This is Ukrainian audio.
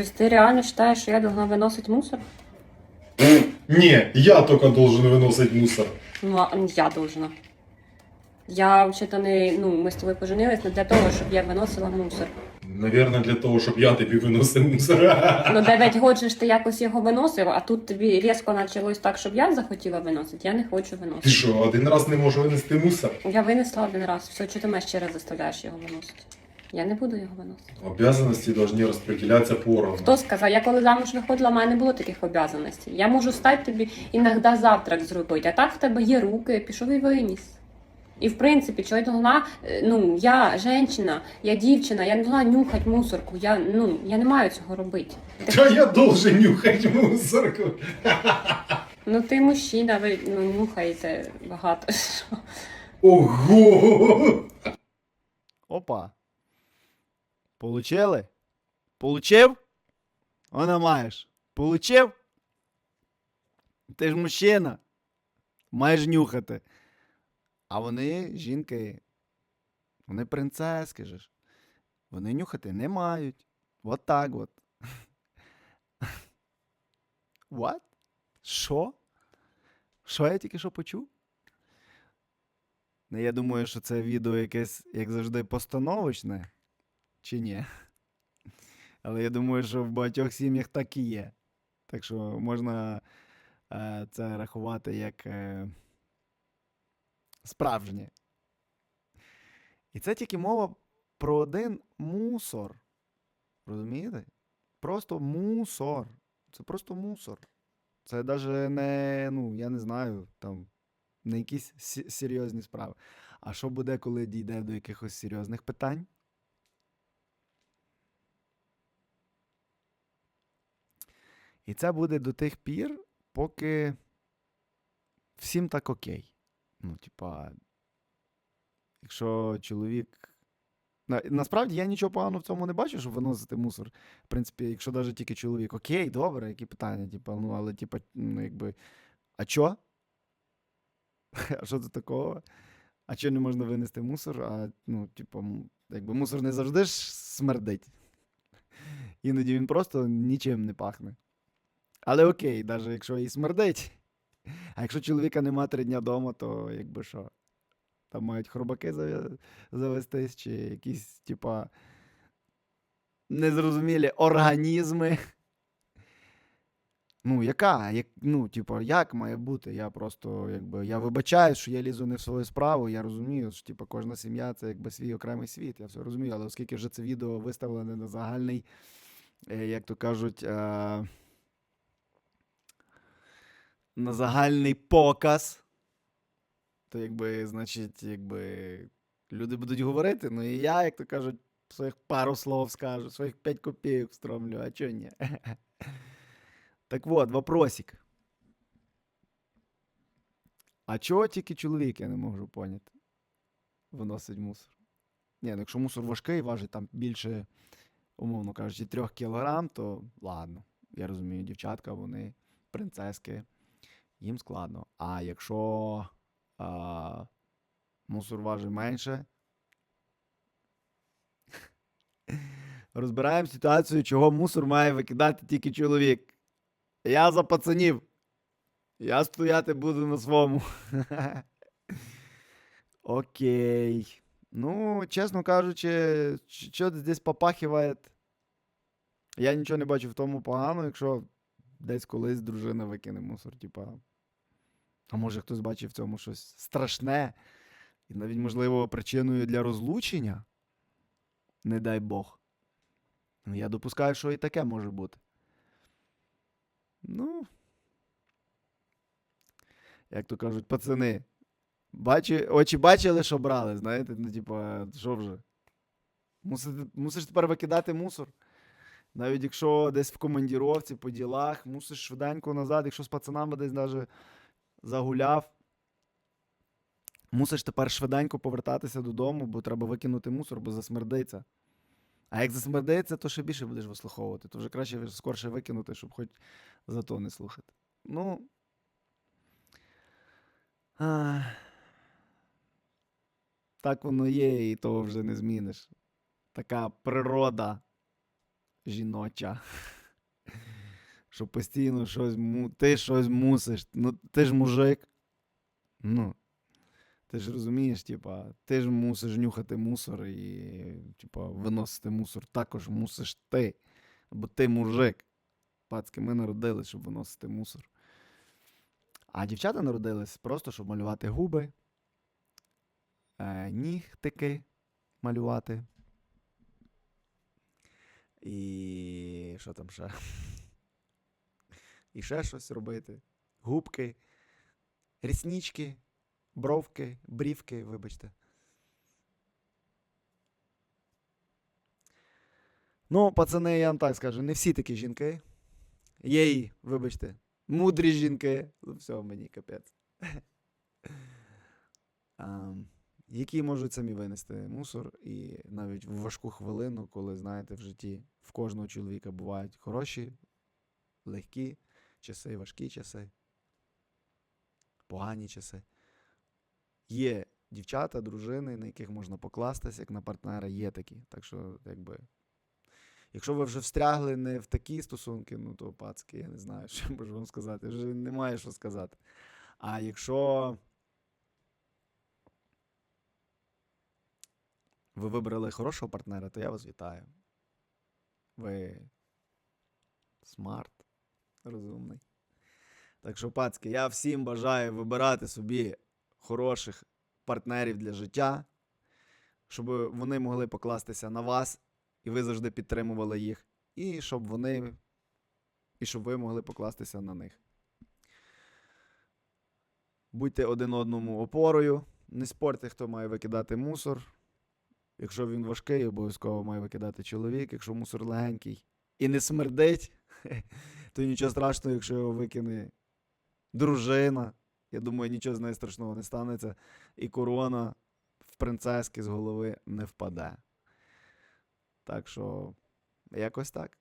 Тобто ти реально вважаєш, що я должна виносити мусор? Не, я только должен выносить мусор. Ну, а я должна. Я взагалі не, ну, ми з тобою поженились не для того, щоб я виносила мусор. Наверное, для того, щоб я тобі виносив мусор. Ну, 9 років ж ти якось його виносив, а тут тобі різко почалось так, щоб я захотіла виносити. Я не хочу Ти виносити. що, один раз не можеш винести мусор? Я винесла один раз. Все, чого ти мене ще раз заставляєш його виносити? Я не буду його виносити. Обязанности должны распределяться поровну. Хто сказав? Я коли замуж виходила, в мене не було таких обов'язаностей. Я можу стати тобі іноді завтрак зробити, а так в тебе є руки, пішов і виніс. І в принципі, я должна, е, ну, я жінка, я дівчина, я не должна нюхати мусорку, я, ну, я не маю цього робити. Та я должен нюхати мусорку. Ну ти мужчина, ви ну, нюхаєте багато. що. Ого! Опа. Получили? Получив? Вона маєш. Получив? Ти ж мужчина. Маєш нюхати. А вони жінки. Вони принцески ж. Вони нюхати не мають. От так от. What? Що? Що я тільки що почув? Ну, я думаю, що це відео якесь, як завжди, постановочне, чи ні? Але я думаю, що в багатьох сім'ях так і є. Так що можна е, це рахувати як е, справжнє. І це тільки мова про один мусор. Розумієте? Просто мусор. Це просто мусор. Це навіть не, ну, я не знаю, там, не якісь серйозні справи. А що буде, коли дійде до якихось серйозних питань? І це буде до тих пір, поки всім так окей. Ну, типа, якщо чоловік. На, насправді я нічого поганого в цьому не бачу, щоб виносити мусор. В принципі, якщо навіть тільки чоловік, окей, добре, які питання, типа, ну, але, типа, ну, якби. А чо? А що це такого? А чого не можна винести мусор? А, ну, типу, якби мусор не завжди ж смердить. Іноді він просто нічим не пахне. Але окей, навіть якщо і смердить. А якщо чоловіка нема три дня вдома, то якби що? Там мають хробаки завестись, чи якісь, типа, незрозумілі організми. Ну, яка? Як, ну, типу, як має бути? Я просто, якби, я вибачаю, що я лізу не в свою справу, я розумію, що типу, кожна сім'я це якби свій окремий світ, я все розумію, але оскільки вже це відео виставлене на загальний, е, як то кажуть, е, на загальний показ, то якби, значить, якби люди будуть говорити, ну і я, як то кажуть, своїх пару слов скажу, своїх п'ять копійок встромлю, а чого ні? Так вот, вопросик. А чого тільки чоловік, я не можу поняти. Виносить мусор. Ні, ну якщо мусор важкий, важить там більше, умовно кажучи, трьох кілограм, то ладно. Я розумію, дівчатка, вони принцески, їм складно. А якщо а, мусор важить менше. Розбираємо ситуацію, чого мусор має викидати тільки чоловік. Я за пацанів. Я стояти буду на своєму. Окей. Ну, чесно кажучи, що десь попахиває. Я нічого не бачу в тому погано, якщо десь колись дружина викине мусор, типа. А може хтось бачив в цьому щось страшне. І навіть, можливо, причиною для розлучення. Не дай Бог. Ну, я допускаю, що і таке може бути. Ну. Як то кажуть, пацани. Бачи, очі бачили, що брали, знаєте, ну, типа, що вже? Мусиш, мусиш тепер викидати мусор. Навіть якщо десь в командіровці, по ділах, мусиш швиденько назад, якщо з пацанами десь навіть загуляв. Мусиш тепер швиденько повертатися додому, бо треба викинути мусор, бо засмердиться. А як засмердиться, то ще більше будеш вислуховувати. То вже краще скорше викинути, щоб хоч за то не слухати. Ну. А, так воно є, і того вже не зміниш. Така природа жіноча. Що постійно щось ти щось мусиш. Ну, ти ж мужик. Ну. Ти ж розумієш, типа, ти ж мусиш нюхати мусор і, типа, виносити мусор також мусиш ти. Бо ти мужик. Пацки, ми народились, щоб виносити мусор. А дівчата народились просто, щоб малювати губи, е, нігтики малювати. І що там ще? І ще щось робити. Губки, ріснички, бровки, брівки, вибачте. Ну, пацани, я вам так скажу, не всі такі жінки. Є і, вибачте, мудрі жінки. Ну, все, мені капець. Які можуть самі винести мусор, і навіть в важку хвилину, коли, знаєте, в житті в кожного чоловіка бувають хороші, легкі часи, важкі часи, погані часи. Є дівчата, дружини, на яких можна покластися, як на партнера, є такі. Так що, якби. Якщо ви вже встрягли не в такі стосунки, ну то пацки, я не знаю, що можу вам сказати. Вже немає що сказати. А якщо ви вибрали хорошого партнера, то я вас вітаю. Ви смарт, розумний. Так що, пацки, я всім бажаю вибирати собі хороших партнерів для життя, щоб вони могли покластися на вас, і ви завжди підтримували їх, і щоб вони, і щоб ви могли покластися на них. Будьте один одному опорою, не спорте, хто має викидати мусор. Якщо він важкий, обов'язково має викидати чоловік. Якщо мусор легенький і не смердить, то нічого страшного, якщо його викине дружина. Я думаю, нічого з нею страшного не станеться. І корона в принцески з голови не впаде. Так що, якось так.